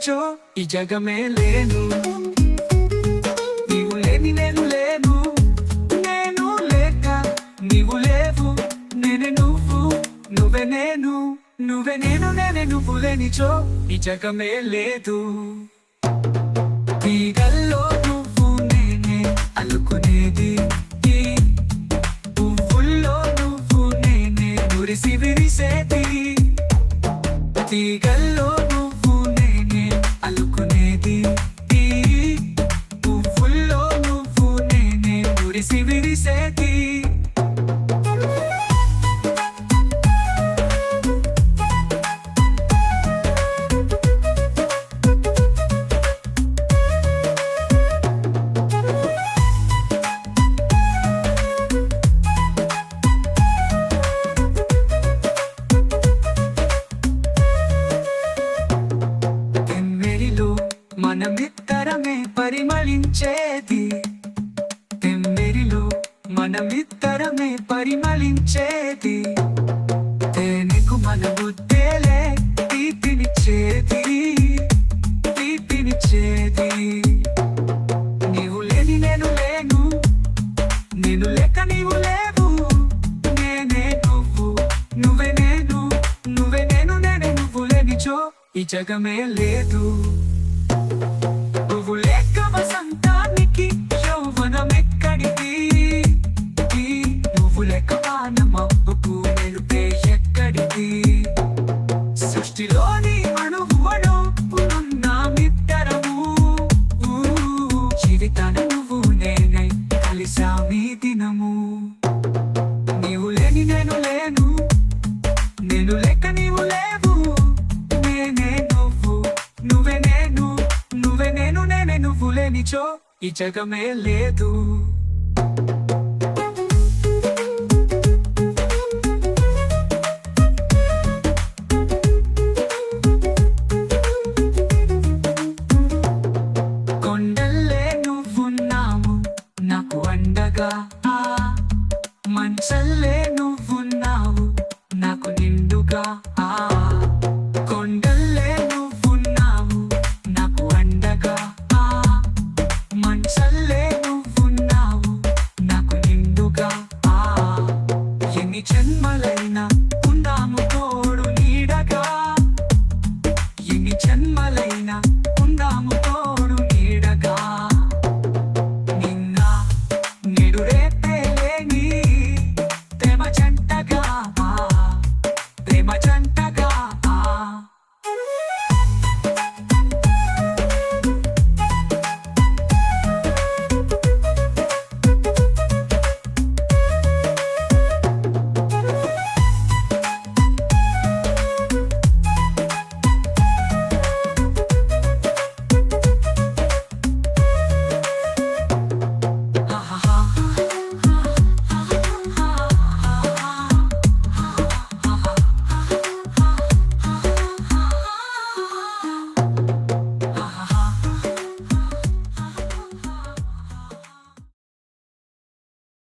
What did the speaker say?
లేచో? ఈ జగమే లేను. నీవు లేని నేను లేను. నేను లేక నీవు లేవు. నేనే నువ్వు నువ్వే నేను. నువ్వే నేను నేనే నువ్వు లేనిచో ఈ జగమే లేదు. తీగల్లో నువ్వు నేనే అల్లుకునేది పువ్వుల్లో నువ్వు నేనే మురిసి విరిసేది. తీగల్ నేనే మురిసి మనమిత్తరమే పరిమళించేది. మనమిద్దరమే పరిమళించేది. తేనెకు మన బుద్ధేలే తీపినిచ్చేది తీపినిచ్చేది నీవు లేని నేను లేను నేను లేక నీవు లేవు. నేనే నువ్వు నువ్వే నేను నువ్వే నేను నేనే నువ్వు లేనిచో ఈ జగమే లేదు. నుంచో ఈ జగమే లేదు. అండగా. ఆ నువ్వున్నావు నాకు నిండుగా. ఆ